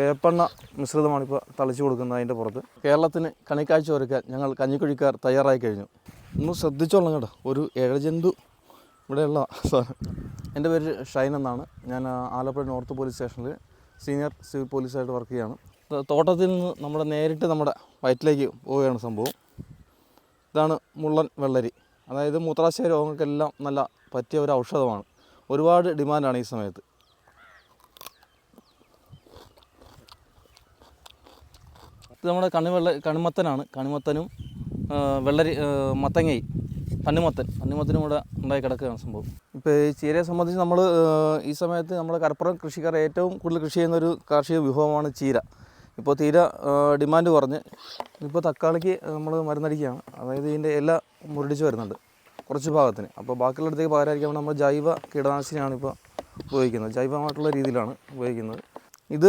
വേപ്പെണ്ണ മിശ്രിതമാണ് ഇപ്പോൾ തളിച്ചു കൊടുക്കുന്നത് അതിന്റെ പുറത്ത്. കേരളത്തിന് കണിക്കാഴ്ച ഒരുക്കാൻ ഞങ്ങൾ കഞ്ഞിക്കുഴിക്കാർ തയ്യാറായി കഴിഞ്ഞു. ഒന്ന് ശ്രദ്ധിച്ചോളാം കേട്ടോ. ഒരു ഇഴജന്തു ഇവിടെയുള്ള എന്റെ പേര് ഷൈൻ എന്നാണ്. ഞാൻ ആലപ്പുഴ നോർത്ത് പോലീസ് സ്റ്റേഷനിൽ സീനിയർ സിവിൽ പോലീസായിട്ട് വർക്ക് ചെയ്യാണ്. തോട്ടത്തിൽ നിന്ന് നമ്മുടെ നേരിട്ട് നമ്മുടെ വയറ്റിലേക്ക് പോവുകയാണ് സംഭവം. ഇതാണ് മുള്ളൻ വെള്ളരി. അതായത് മൂത്രാശയ രോഗങ്ങൾക്കെല്ലാം നല്ല പറ്റിയ ഒരു ഔഷധമാണ്. ഒരുപാട് ഡിമാൻഡാണ് ഈ സമയത്ത്. നമ്മുടെ കണിവെള്ള കണിമത്തനാണ്. കണിമത്തനും വെള്ളരി മത്തങ്ങയും. പന്നിമത്തൻ പന്നിമത്തനും കൂടെ ഉണ്ടായി കിടക്കുകയാണ് സംഭവം. ഇപ്പോൾ ഈ ചീരയെ സംബന്ധിച്ച് നമ്മൾ ഈ സമയത്ത് നമ്മൾ കരപ്പുറം കൃഷിക്കാർ ഏറ്റവും കൂടുതൽ കൃഷി ചെയ്യുന്ന ഒരു കാർഷിക വിഭവമാണ് ചീര. ഇപ്പോൾ തീര ഡിമാൻഡ് കുറഞ്ഞ് ഇപ്പോൾ തക്കാളിക്ക് നമ്മൾ മരുന്നടിക്കുകയാണ്. അതായത് ഇതിന്റെ ഇല മുരടിച്ച് വരുന്നുണ്ട് കുറച്ച് ഭാഗത്തിന്. അപ്പോൾ ബാക്കിയുള്ളിടത്തേക്ക് പകരമായിരിക്കാൻ നമ്മൾ ജൈവ കീടനാശിനിയാണ് ഇപ്പോൾ ഉപയോഗിക്കുന്നത്. ജൈവമായിട്ടുള്ള രീതിയിലാണ് ഉപയോഗിക്കുന്നത്. ഇത്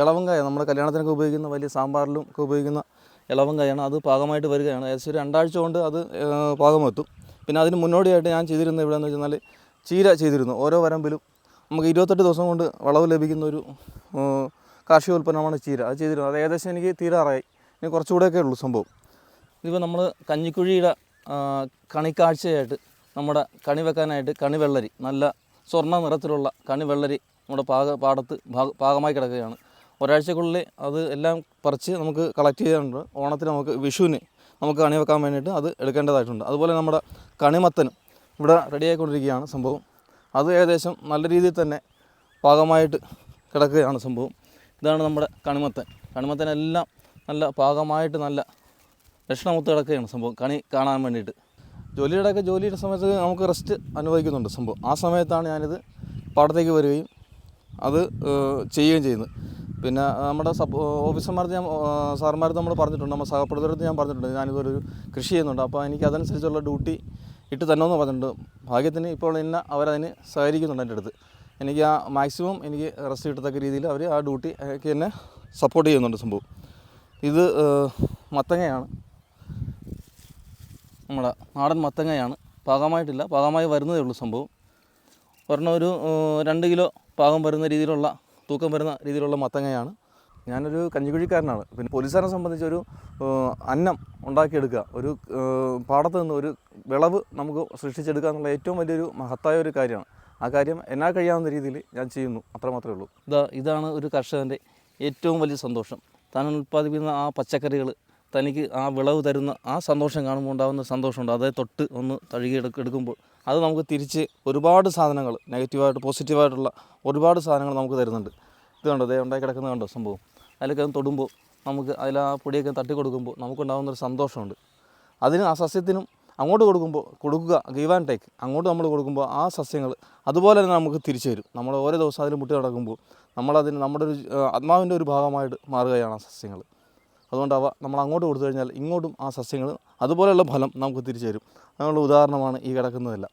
ഇളവങ്കായ നമ്മുടെ കല്യാണത്തിനൊക്കെ ഉപയോഗിക്കുന്ന വലിയ സാമ്പാറിലും ഒക്കെ ഉപയോഗിക്കുന്ന ഇളവങ്കായാണ് അത് പാകമായിട്ട് വരികയാണ്. ഏകദേശം ഒരു രണ്ടാഴ്ച കൊണ്ട് അത് പാകമെത്തും. പിന്നെ അതിന് മുന്നോടിയായിട്ട് ഞാൻ ചെയ്തിരുന്നത് ഇവിടെ എന്ന് വെച്ചാൽ ചീര ചെയ്തിരുന്നു. ഓരോ വരമ്പിലും നമുക്ക് ഇരുപത്തെട്ട് ദിവസം കൊണ്ട് വളവ് ലഭിക്കുന്ന ഒരു കാർഷിക ഉൽപ്പന്നമാണ് ചീര. അത് ചെയ്തിരുന്നത് അത് ഏകദേശം എനിക്ക് തീരാറായി. ഇനി കുറച്ചുകൂടെയൊക്കെ ഉള്ളൂ സംഭവം. ഇതിപ്പോൾ നമ്മൾ കഞ്ഞിക്കുഴിയുടെ കണിക്കാഴ്ചയായിട്ട് നമ്മുടെ കണി വെക്കാനായിട്ട് കണിവെള്ളരി നല്ല സ്വർണ നിറത്തിലുള്ള കണിവെള്ളരി നമ്മുടെ പാക പാടത്ത് ഭാഗ പാകമായി കിടക്കുകയാണ്. ഒരാഴ്ചക്കുള്ളിൽ അത് എല്ലാം പറിച്ച് നമുക്ക് കളക്ട് ചെയ്യാനുണ്ട്. ഓണത്തിന് നമുക്ക് വിഷുവിന് നമുക്ക് കണി വെക്കാൻ വേണ്ടിയിട്ട് അത് എടുക്കേണ്ടതായിട്ടുണ്ട്. അതുപോലെ നമ്മുടെ കണിമത്തനും ഇവിടെ റെഡിയായിക്കൊണ്ടിരിക്കുകയാണ് സംഭവം. അത് ഏകദേശം നല്ല രീതിയിൽ തന്നെ പാകമായിട്ട് കിടക്കുകയാണ് സംഭവം. ഇതാണ് നമ്മുടെ കണിമത്തൻ. കണിമത്തനെല്ലാം നല്ല പാകമായിട്ട് നല്ല ലക്ഷണമൊത്ത് കിടക്കുകയാണ് സംഭവം. കണി കാണാൻ വേണ്ടിയിട്ട്. ജോലിയുടെ ഒക്കെ ജോലിയുടെ സമയത്ത് നമുക്ക് റെസ്റ്റ് അനുഭവിക്കുന്നുണ്ട് സംഭവം. ആ സമയത്താണ് ഞാനിത് പാടത്തേക്ക് വരികയും അത് ചെയ്യുകയും ചെയ്യുന്നത് പിന്നെ നമ്മുടെ സബ് ഓഫീസർമാർക്ക് ഞാൻ സാർമാർക്ക് നമ്മൾ പറഞ്ഞിട്ടുണ്ട്. നമ്മുടെ സഹപ്രവർത്തകർക്ക് ഞാൻ പറഞ്ഞിട്ടുണ്ട്. ഞാനിതൊരു കൃഷി ചെയ്യുന്നുണ്ട്. അപ്പോൾ എനിക്ക് അതനുസരിച്ചുള്ള ഡ്യൂട്ടി ഇട്ട് തന്നെയെന്ന് പറഞ്ഞിട്ടുണ്ട്. ഭാഗ്യത്തിന് ഇപ്പോൾ എന്നെ അവരതിന് സഹകരിക്കുന്നുണ്ട് എന്റെ അടുത്ത്. എനിക്ക് ആ മാക്സിമം എനിക്ക് റെസ്റ്റ് കിട്ടത്തക്ക രീതിയിൽ അവർ ആ ഡ്യൂട്ടി എനിക്ക് എന്നെ സപ്പോർട്ട് ചെയ്യുന്നുണ്ട് സംഭവം. ഇത് മത്തങ്ങയാണ്. നമ്മുടെ നാടൻ മത്തങ്ങയാണ്. പാകമായിട്ടില്ല. പാകമായി വരുന്നതേ ഉള്ളൂ സംഭവം. ഒരെണ്ണം ഒരു രണ്ട് കിലോ പാകം വരുന്ന രീതിയിലുള്ള തൂക്കം വരുന്ന രീതിയിലുള്ള മത്തങ്ങയാണ്. ഞാനൊരു കഞ്ഞിക്കുഴിക്കാരനാണ്. പിന്നെ പോലീസുകാരനെ സംബന്ധിച്ച് ഒരു ഏഹ്, അന്നം ഉണ്ടാക്കിയെടുക്കുക. ഒരു പാടത്ത് നിന്ന് ഒരു വിളവ് നമുക്ക് സൃഷ്ടിച്ചെടുക്കുക എന്നുള്ള ഏറ്റവും വലിയൊരു മഹത്തായ ഒരു കാര്യമാണ്. ആ കാര്യം എന്നാൽ കഴിയാവുന്ന രീതിയിൽ ഞാൻ ചെയ്യുന്നു. അത്ര മാത്രമേ ഉള്ളൂ. ഇതാ ഇതാണ് ഒരു കർഷകന്റെ ഏറ്റവും വലിയ സന്തോഷം. താൻ ഉൽപ്പാദിപ്പിക്കുന്ന ആ പച്ചക്കറികൾ തനിക്ക് ആ വിളവ് തരുന്ന ആ സന്തോഷം കാണുമ്പോൾ ഉണ്ടാകുന്ന സന്തോഷമുണ്ട്. അതേ തൊട്ട് ഒന്ന് തഴുകി എടുക്കുമ്പോൾ അത് നമുക്ക് തിരിച്ച് ഒരുപാട് സാധനങ്ങൾ നെഗറ്റീവായിട്ട് പോസിറ്റീവായിട്ടുള്ള ഒരുപാട് സാധനങ്ങൾ നമുക്ക് തരുന്നുണ്ട്. ഇത് കണ്ടോ? ദേ ഉണ്ടായി കിടക്കുന്നത് കണ്ടോ സംഭവം? അതിലൊക്കെ അത് തൊടുമ്പോൾ നമുക്ക് അതിൽ ആ പൊടിയൊക്കെ തട്ടി കൊടുക്കുമ്പോൾ നമുക്കുണ്ടാകുന്നൊരു സന്തോഷമുണ്ട്. അതിന് ആ സസ്യത്തിനും അങ്ങോട്ട് കൊടുക്കുമ്പോൾ കൊടുക്കുക ഗീവ് ആൻഡ് ടേക്ക് അങ്ങോട്ട് നമ്മൾ കൊടുക്കുമ്പോൾ ആ സസ്യങ്ങൾ അതുപോലെ തന്നെ നമുക്ക് തിരിച്ചു തരും നമ്മൾ ഓരോ ദിവസം അതിൽ മുട്ടി നടക്കുമ്പോൾ നമ്മളതിന് നമ്മുടെ ഒരു ആത്മാവിന്റെ ഒരു ഭാഗമായിട്ട് മാറുകയാണ് ആ സസ്യങ്ങൾ. അതുകൊണ്ട് അവ നമ്മൾ അങ്ങോട്ട് കൊടുത്തു കഴിഞ്ഞാൽ ഇങ്ങോട്ടും ആ സസ്യങ്ങൾ അതുപോലെയുള്ള ഫലം നമുക്ക് തിരിച്ചു തരും. അതിനുള്ള ഉദാഹരണമാണ് ഈ കിടക്കുന്നതെല്ലാം.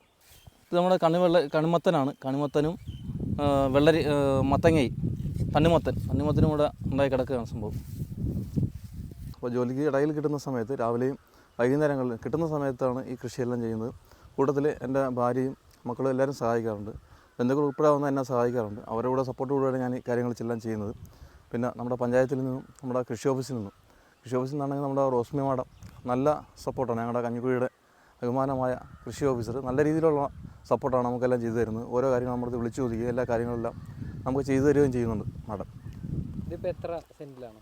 ഇത് നമ്മുടെ കണിവെള്ള കണിമത്തനാണ്. കണിമത്തനും വെള്ളരി മത്തങ്ങയും. പന്നിമത്തൻ പന്നിമത്തനും കൂടെ ഉണ്ടായി കിടക്കുകയാണ് സംഭവം. അപ്പോൾ ജോലിക്ക് ഇടയിൽ കിട്ടുന്ന സമയത്ത് രാവിലെയും വൈകുന്നേരങ്ങളിൽ കിട്ടുന്ന സമയത്താണ് ഈ കൃഷിയെല്ലാം ചെയ്യുന്നത്. കൂട്ടത്തിൽ എന്റെ ഭാര്യയും മക്കളും എല്ലാവരും സഹായിക്കാറുണ്ട്. ബന്ധുക്കൾ ഉൾപ്പെടെ വന്ന് എന്നെ സഹായിക്കാറുണ്ട്. അവരുടെ കൂടെ സപ്പോർട്ട് കൂടെയാണ് ഞാൻ ഈ കാര്യങ്ങൾ ചെല്ലാം ചെയ്യുന്നത്. പിന്നെ നമ്മുടെ പഞ്ചായത്തിൽ നിന്നും നമ്മുടെ കൃഷി ഓഫീസിൽ നിന്നും. കൃഷി ഓഫീസിൽ നിന്നാണെങ്കിൽ നമ്മുടെ റോസ്മി മാഡം നല്ല സപ്പോർട്ടാണ് ഞങ്ങളുടെ കഞ്ഞിക്കുഴിയുടെ ബഹുമാനമായ കൃഷി ഓഫീസർ. നല്ല രീതിയിലുള്ള സപ്പോർട്ടാണ് നമുക്കെല്ലാം ചെയ്തു തരുന്നത്. ഓരോ കാര്യങ്ങൾ നമ്മളത് വിളിച്ചു ചോദിക്കുക എല്ലാ കാര്യങ്ങളെല്ലാം നമുക്ക് ചെയ്തു തരികയും ചെയ്യുന്നുണ്ട് മാഡം. ഇതിപ്പോൾ എത്ര സെന്റിലാണ്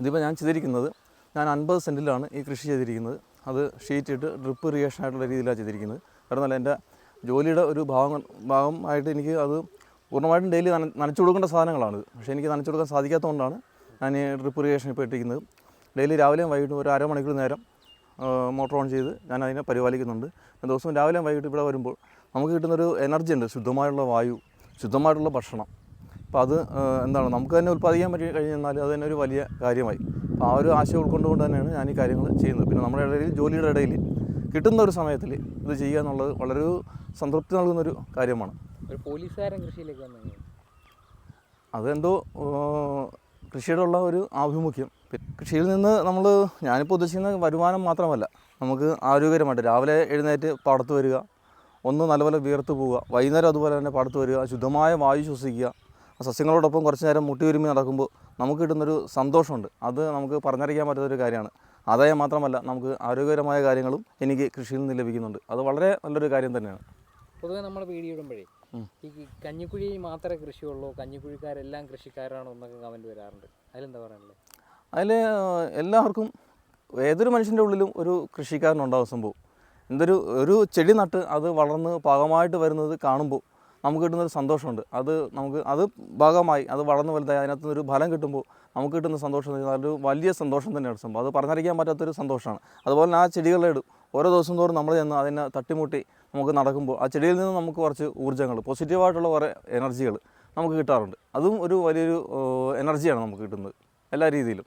ഇതിപ്പോൾ ഞാൻ ചെയ്തിരിക്കുന്നത് ഞാൻ അൻപത് സെന്റിലാണ് ഈ കൃഷി ചെയ്തിരിക്കുന്നത്. അത് ഷീറ്റ് ഇട്ട് ഡ്രിപ്പ് ഇറിഗേഷൻ ആയിട്ടുള്ള രീതിയിലാണ് ചെയ്തിരിക്കുന്നത്. കാരണം നല്ല എന്റെ ജോലിയുടെ ഒരു ഭാഗം ഭാഗമായിട്ട് എനിക്ക് അത് പൂർണമായിട്ടും ഡെയിലി നന നനച്ചു കൊടുക്കേണ്ട സാധനങ്ങളാണ് പക്ഷേ എനിക്ക് നനച്ചു കൊടുക്കാൻ സാധിക്കാത്തതുകൊണ്ടാണ് ഞാൻ ഈ ഡ്രിപ്പ് ഇറിഗേഷൻ ഇപ്പോൾ ഇട്ടിരിക്കുന്നത്. ഡെയിലി രാവിലെയും വൈകിട്ടും ഒരു അരമണിക്കൂർ നേരം മോട്ടോർ ഓൺ ചെയ്ത് ഞാൻ അതിനെ പരിപാലിക്കുന്നുണ്ട്. ദിവസവും രാവിലെയും വൈകിട്ട് ഇവിടെ വരുമ്പോൾ നമുക്ക് കിട്ടുന്നൊരു എനർജി ഉണ്ട്. ശുദ്ധമായുള്ള വായു ശുദ്ധമായിട്ടുള്ള ഭക്ഷണം. അപ്പോൾ അത് എന്താണ്? നമുക്ക് തന്നെ ഉൽപ്പാദിക്കാൻ പറ്റി കഴിഞ്ഞാൽ അത് തന്നെ ഒരു വലിയ കാര്യമായി. അപ്പോൾ ആ ഒരു ആശയം ഉൾക്കൊണ്ടുകൊണ്ട് തന്നെയാണ് ഞാൻ ഈ കാര്യങ്ങൾ ചെയ്യുന്നത്. പിന്നെ നമ്മുടെ ഇടയിൽ ജോലിയുടെ ഇടയിൽ കിട്ടുന്ന ഒരു സമയത്തിൽ ഇത് ചെയ്യുക എന്നുള്ളത് വളരെ ഒരു സംതൃപ്തി നൽകുന്നൊരു കാര്യമാണ്. ഒരു പോലീസുകാരൻ കൃഷിയിലേക്ക് വന്നു കഴിഞ്ഞാൽ? അതെന്തോ കൃഷിയുടെ കൃഷിയോടുള്ള ഒരു ആഭിമുഖ്യം. കൃഷിയിൽ നിന്ന് നമ്മൾ ഞാനിപ്പോൾ ഉദ്ദേശിക്കുന്ന വരുമാനം മാത്രമല്ല. നമുക്ക് ആരോഗ്യകരമായിട്ട് രാവിലെ എഴുന്നേറ്റ് പാടത്ത് വരിക ഒന്ന് നല്ലപോലെ വിയർത്ത് പോവുക. വൈകുന്നേരം അതുപോലെ തന്നെ പാടത്ത് വരിക ശുദ്ധമായ വായു ശ്വസിക്കുക. സസ്യങ്ങളോടൊപ്പം കുറച്ച് നേരം മുട്ടി ഒരുമി നടക്കുമ്പോൾ നമുക്ക് കിട്ടുന്നൊരു സന്തോഷമുണ്ട്. അത് നമുക്ക് പറഞ്ഞറിയിക്കാൻ പറ്റാത്തൊരു കാര്യമാണ്. ആദായം മാത്രമല്ല നമുക്ക് ആരോഗ്യകരമായ കാര്യങ്ങളും എനിക്ക് കൃഷിയിൽ നിന്ന് ലഭിക്കുന്നുണ്ട്. അത് വളരെ നല്ലൊരു കാര്യം തന്നെയാണ്. പൊതുവേ നമ്മൾ വീടിയിടുമ്പോഴേ ഈ കഞ്ഞിക്കുഴി മാത്രമേ കൃഷിയുള്ളൂ കഞ്ഞിക്കുഴിക്കാരെല്ലാം കൃഷിക്കാരാണോ എന്നൊക്കെ കമന്റ് വരാറുണ്ട്. അതിലെന്താ പറയാനുള്ളത്? അതിൽ എല്ലാവർക്കും ഏതൊരു മനുഷ്യന്റെ ഉള്ളിലും ഒരു കൃഷിക്കാരനുണ്ടാവും സംഭവം. എന്തൊരു ഒരു ചെടി നട്ട് അത് വളർന്ന് പാകമായിട്ട് വരുന്നത് കാണുമ്പോൾ നമുക്ക് കിട്ടുന്നൊരു സന്തോഷമുണ്ട്. അത് നമുക്ക് അത് ഭാഗമായി അത് വളർന്ന് വലുതായി അതിനകത്ത് ഒരു ഫലം കിട്ടുമ്പോൾ നമുക്ക് കിട്ടുന്ന സന്തോഷം ഒരു വലിയ സന്തോഷം തന്നെയാണ് സംഭവം. അത് പറഞ്ഞറിയിക്കാൻ പറ്റാത്തൊരു സന്തോഷമാണ്. അതുപോലെ ആ ചെടികളെ ഇടും ഓരോ ദിവസം തോറും നമ്മൾ ചെന്ന് അതിനെ തട്ടിമുട്ടി നമുക്ക് നടക്കുമ്പോൾ ആ ചെടിയിൽ നിന്ന് നമുക്ക് കുറച്ച് ഊർജങ്ങൾ പോസിറ്റീവായിട്ടുള്ള കുറേ എനർജികൾ നമുക്ക് കിട്ടാറുണ്ട്. അതും ഒരു വലിയൊരു എനർജിയാണ് നമുക്ക് കിട്ടുന്നത് എല്ലാ രീതിയിലും.